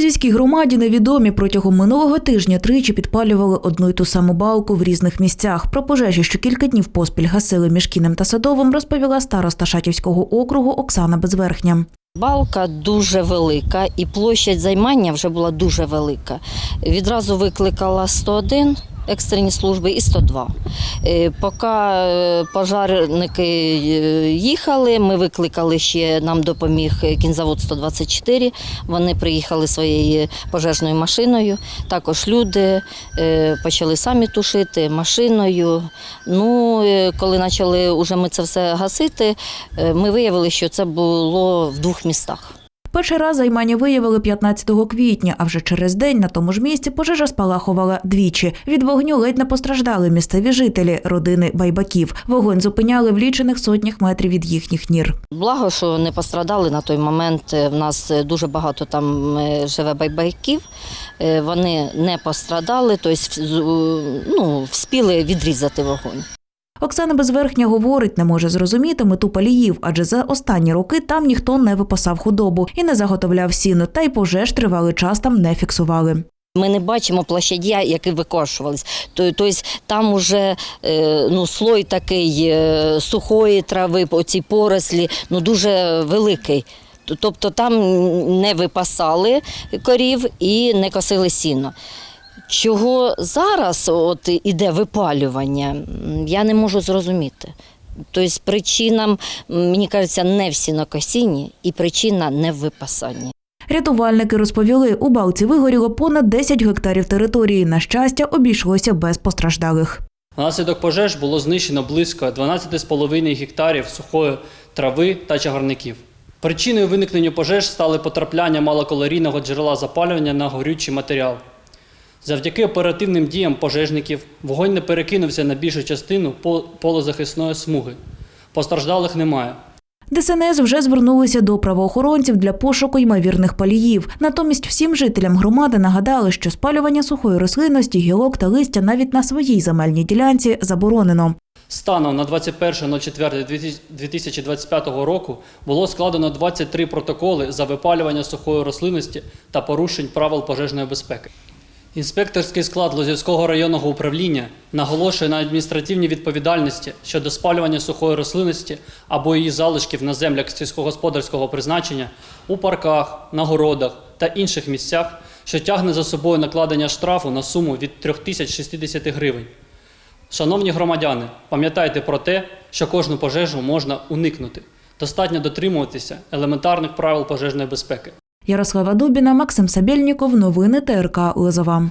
Лозівській громаді невідомі протягом минулого тижня тричі підпалювали одну й ту саму балку в різних місцях. Про пожежі, що кілька днів поспіль гасили між Кінем та Садовим, розповіла староста Шатівського округу Оксана Безверхня. Балка дуже велика і площадь займання вже була дуже велика. Відразу викликала 101 екстрені служби і 102. Е, Поки е, пожарники е, їхали, ми викликали ще, нам допоміг кінзавод 124. Вони приїхали своєю пожежною машиною. Також люди почали самі тушити машиною. Ну, коли почали уже ми це все гасити, ми виявили, що це було в двох містах. Перший раз займання виявили 15 квітня, а вже через день на тому ж місці пожежа спалахувала двічі. Від вогню ледь не постраждали місцеві жителі родини байбаків. Вогонь зупиняли в лічених сотнях метрів від їхніх нір. Благо, що не пострадали на той момент. Е, В нас е, дуже багато там е, живе байбайків. Е, Вони не пострадали, тобто ну, вспіли відрізати вогонь. Оксана Безверхня говорить, не може зрозуміти мету паліїв, адже за останні роки там ніхто не випасав худобу і не заготовляв сіно, та й пожеж тривалий час там не фіксували. Ми не бачимо площадя, які викошувались. Тобто там уже е, ну, слой такий е, сухої трави, оці порослі, ну дуже великий. Тобто там не випасали корів і не косили сіно. Чого зараз от іде випалювання, я не можу зрозуміти. Тобто причина, м, мені кажеться, не в сінокосінні і причина не в випасанні. Рятувальники розповіли, у балці вигоріло понад 10 гектарів території. На щастя, обійшлося без постраждалих. Внаслідок пожеж було знищено близько 12,5 гектарів сухої трави та чагарників. Причиною виникнення пожеж стали потрапляння малокалорійного джерела запалювання на горючий матеріал. Завдяки оперативним діям пожежників вогонь не перекинувся на більшу частину пол- полозахисної смуги. Постраждалих немає. ДСНС вже звернулися до правоохоронців для пошуку ймовірних паліїв. Натомість всім жителям громади нагадали, що спалювання сухої рослинності, гілок та листя навіть на своїй земельній ділянці заборонено. Станом на 21.04.2025 року було складено 23 протоколи за випалювання сухої рослинності та порушень правил пожежної безпеки. Інспекторський склад Лозівського районного управління наголошує на адміністративній відповідальності щодо спалювання сухої рослинності або її залишків на землях сільськогосподарського призначення у парках, на городах та інших місцях, що тягне за собою накладення штрафу на суму від 3060 гривень. Шановні громадяни, пам'ятайте про те, що кожну пожежу можна уникнути. Достатньо дотримуватися елементарних правил пожежної безпеки. Ярослава Дубіна, Максим Сабєльніков. Новини ТРК Лозова.